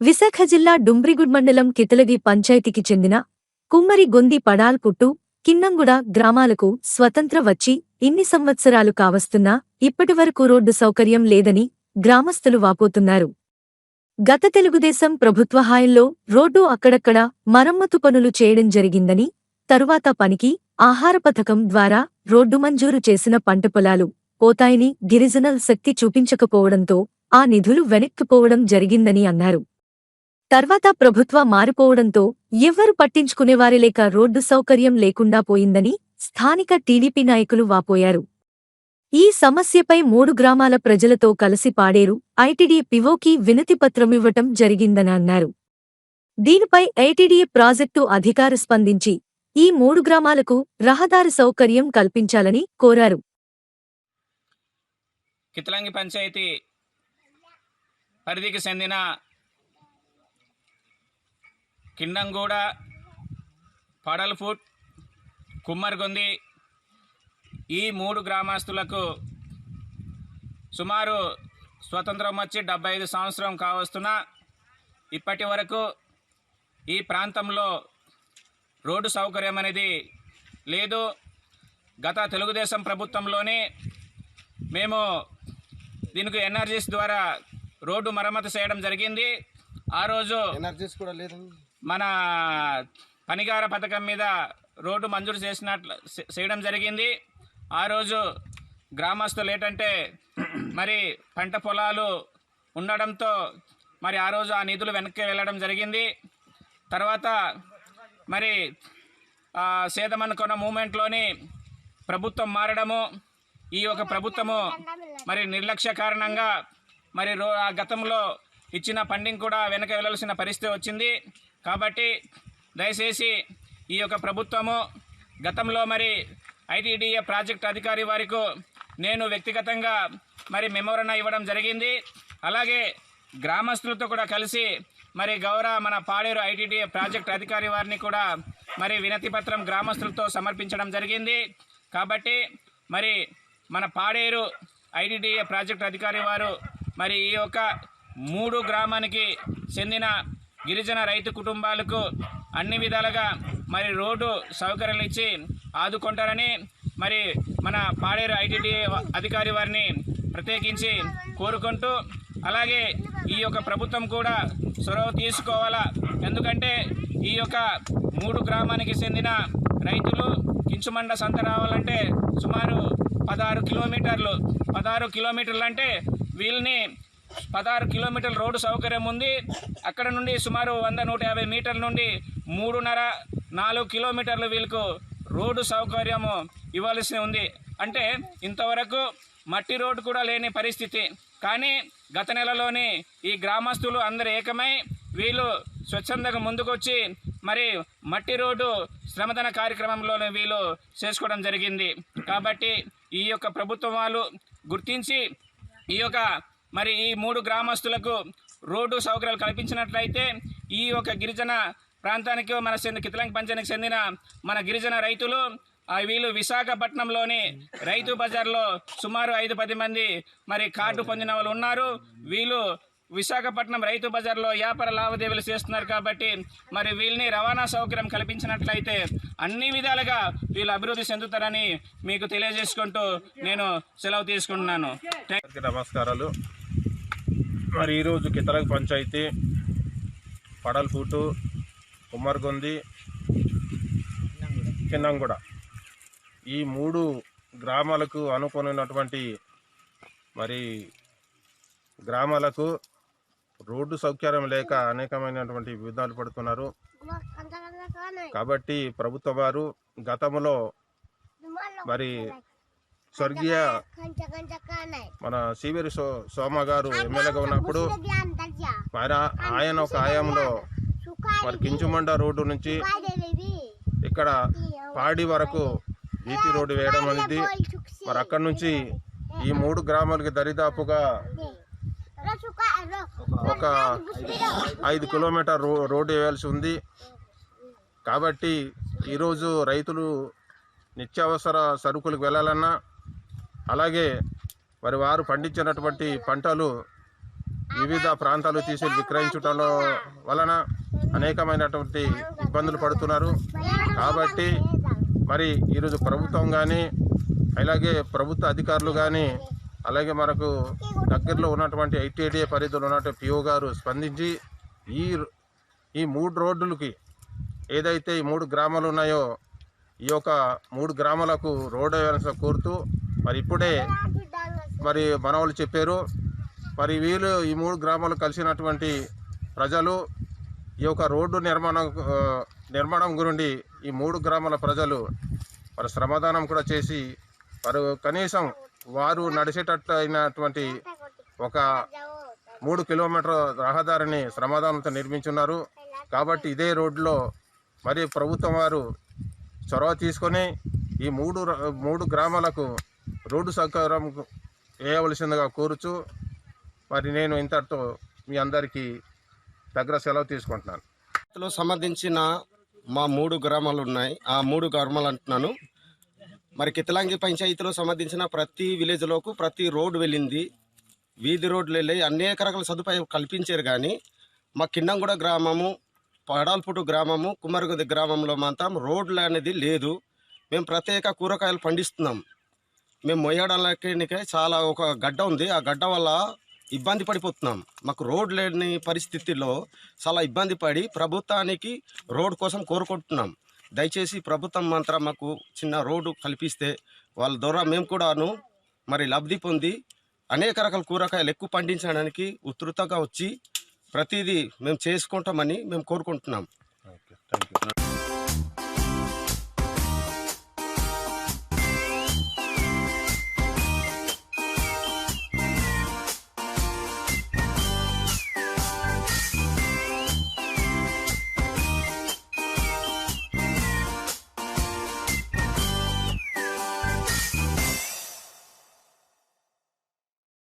విశాఖ జిల్లా డుంబ్రిగుడ్ మండలం కితలగి పంచాయతీకి చెందిన కుమ్మరి గొంది పడాల్పుట్టు కిన్నంగుడ గ్రామాలకు స్వతంత్ర వచ్చి ఇన్ని సంవత్సరాలు కావస్తున్నా ఇప్పటివరకు రోడ్డు సౌకర్యం లేదని గ్రామస్తులు వాపోతున్నారు. గత తెలుగుదేశం ప్రభుత్వ హాయంలో రోడ్డు అక్కడక్కడ మరమ్మతు పనులు చేయడం జరిగిందని తరువాత పనికి ఆహార పథకం ద్వారా రోడ్డు మంజూరు చేసిన పంట పొలాలు పోతాయని గిరిజనల్ శక్తి చూపించకపోవడంతో ఆ నిధులు వెనక్కిపోవడం జరిగిందని అన్నారు. తర్వాత ప్రభుత్వ మారిపోవడంతో ఎవ్వరు పట్టించుకునేవారే లేక రోడ్డు సౌకర్యం లేకుండా పోయిందని స్థానిక టీడీపీ నాయకులు వాపోయారు. ఈ సమస్యపై మూడు గ్రామాల ప్రజలతో కలిసి పాడేరు ఐటీడీ పివోకి వినతిపత్రమివ్వటం జరిగిందని అన్నారు. దీనిపై ఐటీడీ ప్రాజెక్టు అధికార స్పందించి ఈ మూడు గ్రామాలకు రహదారి సౌకర్యం కల్పించాలని కోరారు. కితలంగి పంచాయతీ పరిధికి చెందిన కిండంగూడ పడల్ఫుట్ కుమ్మర్గొంది ఈ మూడు గ్రామస్తులకు సుమారు స్వతంత్రం వచ్చి డెబ్బై ఐదు సంవత్సరం కావస్తున్న ఇప్పటి వరకు ఈ ప్రాంతంలో రోడ్డు సౌకర్యం అనేది లేదు. గత తెలుగుదేశం ప్రభుత్వంలోనే మేము దీనికి ఎన్ఆర్జీస్ ద్వారా రోడ్డు మరమ్మతు చేయడం జరిగింది. ఆ రోజు ఎనర్జీస్ కూడా లేదండి. మన పనిగార పథకం మీద రోడ్డు మంజూరు చేసినట్లు చేయడం జరిగింది. ఆ రోజు గ్రామస్తులు ఏంటంటే మరి పంట పొలాలు ఉండడంతో మరి ఆ రోజు ఆ నిధులు వెనక్కి వెళ్ళడం జరిగింది. తర్వాత మరి సేదమనుకున్న మూమెంట్లోని ప్రభుత్వం మారడము ఈ యొక్క ప్రభుత్వము మరి నిర్లక్ష్య కారణంగా మరి రో ఆ గతంలో ఇచ్చిన ఫండింగ్ కూడా వెనక వెళ్ళాల్సిన పరిస్థితి వచ్చింది. కాబట్టి దయచేసి ఈ యొక్క ప్రభుత్వము గతంలో మరి ఐటీడీఏ ప్రాజెక్ట్ అధికారి వారికి నేను వ్యక్తిగతంగా మరి మెమోరణ ఇవ్వడం జరిగింది. అలాగే గ్రామస్తులతో కూడా కలిసి మరి గౌరవ మన పాడేరు ఐటీడీఏ ప్రాజెక్ట్ అధికారి వారిని కూడా మరి వినతి పత్రం గ్రామస్తులతో సమర్పించడం జరిగింది. కాబట్టి మరి మన పాడేరు ఐటీడీఏ ప్రాజెక్ట్ అధికారి వారు మరి ఈ యొక్క మూడు గ్రామానికి చెందిన గిరిజన రైతు కుటుంబాలకు అన్ని విధాలుగా మరి రోడ్డు సౌకర్యాలు ఇచ్చి ఆదుకుంటారని మరి మన పాడేరు ఐటీడీ అధికారి వారిని ప్రత్యేకించి కోరుకుంటూ అలాగే ఈ యొక్క ప్రభుత్వం కూడా చొరవ తీసుకోవాలా. ఎందుకంటే ఈ యొక్క మూడు గ్రామానికి చెందిన రైతులు కించుమండ సంత రావాలంటే సుమారు పదహారు కిలోమీటర్లు. పదహారు కిలోమీటర్లు అంటే వీళ్ళని పదహారు కిలోమీటర్ల రోడ్డు సౌకర్యం ఉంది. అక్కడ నుండి సుమారు వంద నూట యాభై మీటర్ల నుండి మూడున్నర నాలుగు కిలోమీటర్లు వీళ్ళకు రోడ్డు సౌకర్యము ఇవ్వాల్సి ఉంది. అంటే ఇంతవరకు మట్టి రోడ్డు కూడా లేని పరిస్థితి. కానీ గత నెలలోని ఈ గ్రామస్తులు అందరు ఏకమై వీళ్ళు స్వచ్ఛందంగా ముందుకొచ్చి మరి మట్టి రోడ్డు శ్రమదన కార్యక్రమంలోనే వీళ్ళు చేసుకోవడం జరిగింది. కాబట్టి ఈ యొక్క ప్రభుత్వం వాళ్ళు గుర్తించి ఈ యొక్క మరి ఈ మూడు గ్రామస్తులకు రోడ్డు సౌకర్యాలు కల్పించినట్లయితే ఈ యొక్క గిరిజన ప్రాంతానికి మన చెందిన కితలంకి పంచానికి చెందిన మన గిరిజన రైతులు ఆ వీళ్ళు విశాఖపట్నంలోని రైతు బజార్లో సుమారు ఐదు పది మంది మరి కార్డు పొందిన వాళ్ళు ఉన్నారు. వీళ్ళు విశాఖపట్నం రైతు బజార్లో వ్యాపార లావాదేవీలు చేస్తున్నారు కాబట్టి మరి వీళ్ళని రవాణా సౌకర్యం కల్పించినట్లయితే అన్ని విధాలుగా వీళ్ళు అభివృద్ధి చెందుతారని మీకు తెలియజేసుకుంటూ నేను సెలవు తీసుకుంటున్నాను. థ్యాంక్ నమస్కారాలు. మరి ఈరోజు కితలక పంచాయతీ పడల్పూటు కుమ్మర్గొంది కిన్నంగూడ ఈ మూడు గ్రామాలకు అనుకున్నటువంటి మరి గ్రామాలకు రోడ్డు సౌకర్యం లేక అనేకమైనటువంటి విధాలు పడుతున్నారు. కాబట్టి ప్రభుత్వ వారు గతంలో మరి స్వర్గీయ మన సివిరి సో సోమ గారు ఎమ్మెల్యేగా ఉన్నప్పుడు మరి ఆయన ఒక ఆయంలో మరి కించుమండ రోడ్డు నుంచి ఇక్కడ పాడి వరకు బీటీ రోడ్డు వేయడం అనేది మరి అక్కడ నుంచి ఈ మూడు గ్రామాలకి దరిదాపుగా ఒక ఐదు కిలోమీటర్ రో రోడ్డు వేయాల్సి ఉంది. కాబట్టి ఈరోజు రైతులు నిత్యావసర సరుకులకు వెళ్ళాలన్నా అలాగే మరి వారు పండించినటువంటి పంటలు వివిధ ప్రాంతాలు తీసి విక్రయించటం వలన అనేకమైనటువంటి ఇబ్బందులు పడుతున్నారు. కాబట్టి మరి ఈరోజు ప్రభుత్వం కానీ అలాగే ప్రభుత్వ అధికారులు కానీ అలాగే మనకు దగ్గరలో ఉన్నటువంటి ఐటీఐడిఏ పరిధిలో ఉన్నటువంటి పిఓ గారు స్పందించి ఈ ఈ మూడు రోడ్డులకి ఏదైతే ఈ మూడు గ్రామాలు ఉన్నాయో ఈ యొక్క మూడు గ్రామాలకు రోడ్డు వేయాల్సిన కోరుతూ మరి ఇప్పుడే మరి మనవాళ్ళు చెప్పారు మరి వీళ్ళు ఈ మూడు గ్రామాలు కలిసినటువంటి ప్రజలు ఈ యొక్క రోడ్డు నిర్మాణం నిర్మాణం గురించి ఈ మూడు గ్రామాల ప్రజలు మరి శ్రమదానం కూడా చేసి వారు కనీసం వారు నడిచేటట్టు అయినటువంటి ఒక మూడు కిలోమీటర్ రహదారిని శ్రమదానంతో నిర్మించున్నారు. కాబట్టి ఇదే రోడ్లో మరి ప్రభుత్వం వారు చొరవ తీసుకొని ఈ మూడు మూడు గ్రామాలకు రోడ్డు సౌకర్యం వేయవలసిందిగా కోరుచు మరి నేను ఇంతటితో మీ అందరికీ దగ్గర సెలవు తీసుకుంటున్నాను. లో సంబంధించిన మా మూడు గ్రామాలు ఉన్నాయి. ఆ మూడు గ్రామాలు అంటున్నాను. మరి కితలాంగి పంచాయతీలో సంబంధించిన ప్రతి విలేజ్లోకి ప్రతి రోడ్డు వెళ్ళింది. వీధి రోడ్లు వెళ్ళి అనేక రకాల సదుపాయం కల్పించారు కానీ మా కిన్నంగూడ గ్రామము పడాల్పుటు గ్రామము కుమ్మరిగొద్ది గ్రామంలో మాత్రం రోడ్లు అనేది లేదు. మేము ప్రత్యేక కూరగాయలు పండిస్తున్నాం. మేము మొయ్యాడలకే చాలా ఒక గడ్డ ఉంది. ఆ గడ్డ వల్ల ఇబ్బంది పడిపోతున్నాం. మాకు రోడ్ లేని పరిస్థితిలో చాలా ఇబ్బంది పడి ప్రభుత్వానికి రోడ్ కోసం కోరుకుంటున్నాం. దయచేసి ప్రభుత్వం మాత్రం మాకు చిన్న రోడ్డు కల్పిస్తే వాళ్ళ ద్వారా మేము కూడాను మరి లబ్ధి పొంది అనేక రకాల కూరగాయలు ఎక్కువ పండించడానికి ఉధృతంగా వచ్చి ప్రతిదీ మేము చేసుకుంటామని మేము కోరుకుంటున్నాం.